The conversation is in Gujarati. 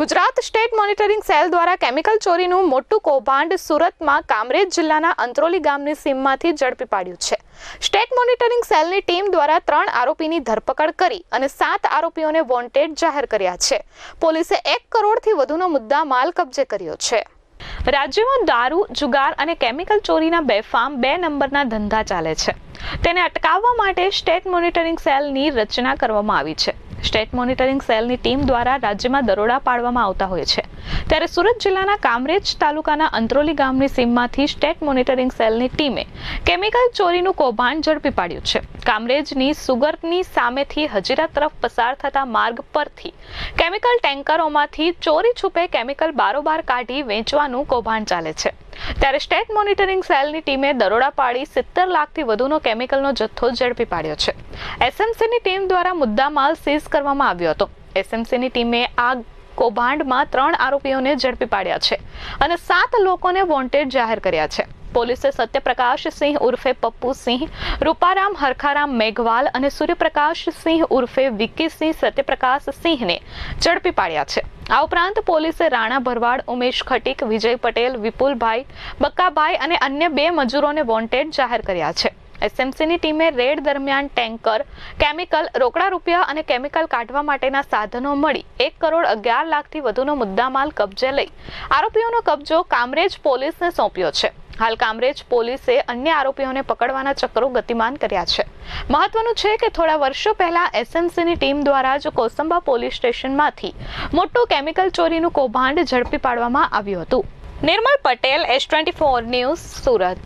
ગુજરાત સ્ટેટ મોનિટરિંગ સેલ દ્વારા કેમિકલ ચોરીનું મોટું કૌભાંડ સુરતમાં કામરેજ જિલ્લાના અંત્રોલી ગામની સીમમાંથી ઝડપી પાડ્યું છે. સ્ટેટ મોનિટરિંગ સેલની ટીમ દ્વારા ત્રણ આરોપીની ધરપકડ કરી અને સાત આરોપીઓને વોન્ટેડ જાહેર કર્યા છે. પોલીસે એક કરોડથી વધુનો મુદ્દા માલ કબજે કર્યો છે. રાજ્યમાં દારૂ, જુગાર અને કેમિકલ ચોરીના બેફામ બે નંબરના ધંધા ચાલે છે. તેને અટકાવવા માટે સ્ટેટ મોનિટરિંગ સેલની રચના કરવામાં આવી છે. સ્ટેટ મોનિટરિંગ સેલની ટીમ દ્વારા રાજ્યમાં દરોડા પાડવામાં આવતા હોય છે. ત્યારે સુરત જિલ્લાના કામરેજ તાલુકાના અંત્રોલી ગામની સીમમાંથી સ્ટેટ મોનિટરિંગ સેલની ટીમે કેમિકલ ચોરીનું કૌભાંડ ઝડપી પાડ્યું છે. કામરેજની સુગરની સામેથી હજીરા તરફ પસાર થતા માર્ગ પરથી કેમિકલ ટેન્કરોમાંથી ચોરી છુપે કેમિકલ બારોબાર કાઢી વેચવાનું કૌભાંડ ચાલે છે. ત્યારે સ્ટેટ મોનિટરિંગ સેલની ટીમે દરોડા પાડી સિત્તેર લાખથી વધુનો કેમિકલનો જથ્થો ઝડપી પાડ્યો છે. એસએમસીની ટીમ દ્વારા મુદ્દામાલ સીઝ કરવામાં આવ્યો હતો. એસએમસીની ટીમે આ કૌભાંડમાં ત્રણ આરોપીઓને ઝડપી પાડ્યા છે અને સાત લોકોને વોન્ટેડ જાહેર કર્યા છે. પોલીસે સત્યપ્રકાશ સિંહ ઉર્ફે પપ્પુ સિંહ, રૂપારામ હરખારામ મેઘવાલ અને સૂર્યપ્રકાશ સિંહ ઉર્ફે વિક્કીસિંહ સત્યપ્રકાશ સિંહને ઝડપી પાડ્યા છે. આ ઉપરાંત પોલીસે રાણા ભરવાડ, ઉમેશ ખટીક, વિજય પટેલ, વિપુલભાઈ, બક્કાભાઈ અને અન્ય બે મજૂરોને વોન્ટેડ જાહેર કર્યા છે. એસએમસીની ટીમે રેડ દરમિયાન ટેન્કર, કેમિકલ રોકડા રૂપિયા અને કેમિકલ કાઢવા માટેના સાધનો મળી એક કરોડ અગિયાર લાખથી વધુનો મુદ્દામાલ કબજે લઈ. આરોપીઓનો કબજો કામરેજ પોલીસને સોંપ્યો છે. હાલ કામરેજ પોલીસે અન્ય આરોપીઓને પકડવાના ચક્રો ગતિમાન કર્યા છે. મહત્વનું છે કે થોડા વર્ષો પહેલા એસએમસીની ટીમ દ્વારા જ કોસંબા પોલીસ સ્ટેશનમાંથી મોટું કેમિકલ ચોરીનું કૌભાંડ ઝડપી પાડવામાં આવ્યું હતું. Nirmal Patel, S twenty four news, Surat.